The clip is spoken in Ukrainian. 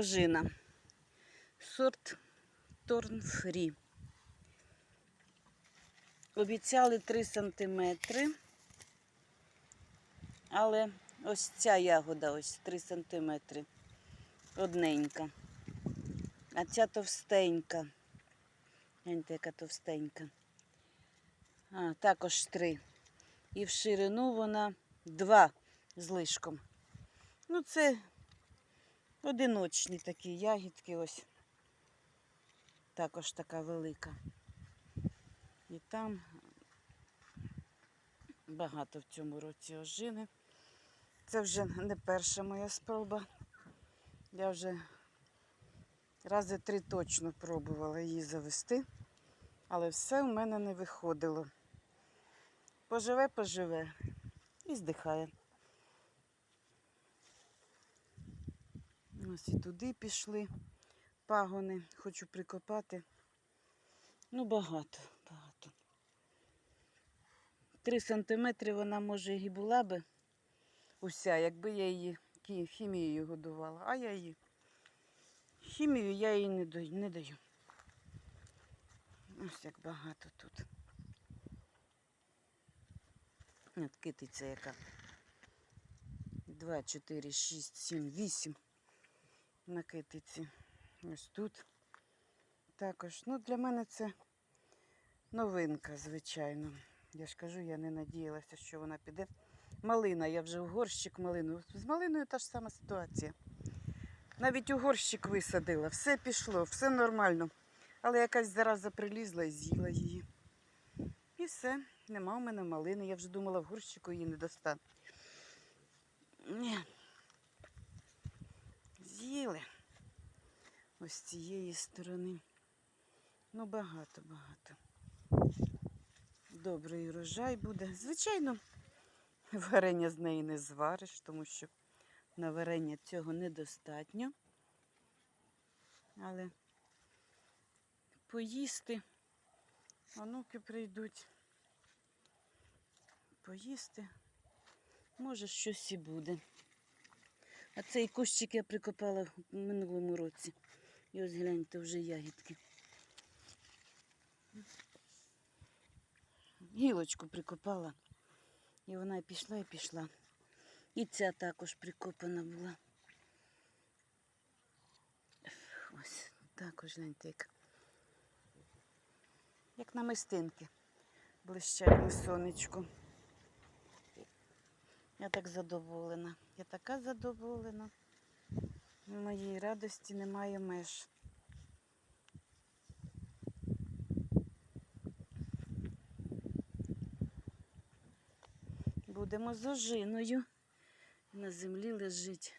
ожина. Сорт Торн Фрі. Обіцяли 3 сантиметри. Але ось ця ягода, ось 3 сантиметри. Одненька. А ця товстенька. Гляньте, яка товстенька. А, також 3. І в ширину вона 2 з лишком. Ну, це одиночні такі ягідки ось. Також така велика. І там багато в цьому році ожини. Це вже не перша моя спроба. Я вже рази три точно пробувала її завести, але все в мене не виходило. Поживе, поживе і здихає. Ось і туди пішли пагони, хочу прикопати. Ну, багато, багато. Три сантиметри вона, може, і була би уся, якби я її хімією годувала. А я її хімію я їй не даю. Не даю. Ось як багато тут. От китиця яка. 2, 4, 6, 7, 8 на китиці. Ось тут також. Ну, для мене це новинка, звичайно. Я ж кажу, я не надіялася, що вона піде. Малина, я вже в горщик малину. З малиною та ж сама ситуація. Навіть у горщик висадила, все пішло, все нормально. Але якась зараза прилізла і з'їла її. І все, нема в мене малини. Я вже думала, в горщику її не достану. З цієї сторони. Ну, багато, багато. Добрий урожай буде. Звичайно, варення з неї не звариш, тому що на варення цього недостатньо. Але поїсти, онуки прийдуть. Поїсти, може, щось і буде. А цей кущик я прикопала в минулому році. І ось гляньте, вже ягідки. Гілочку прикопала. І вона і пішла і пішла. І ця також прикопана була. Ось також гляньте, як, як намистинки блищать на сонечку. Я так задоволена. Я така задоволена. Моїй радості немає меж. Будемо з ожиною. На землі лежить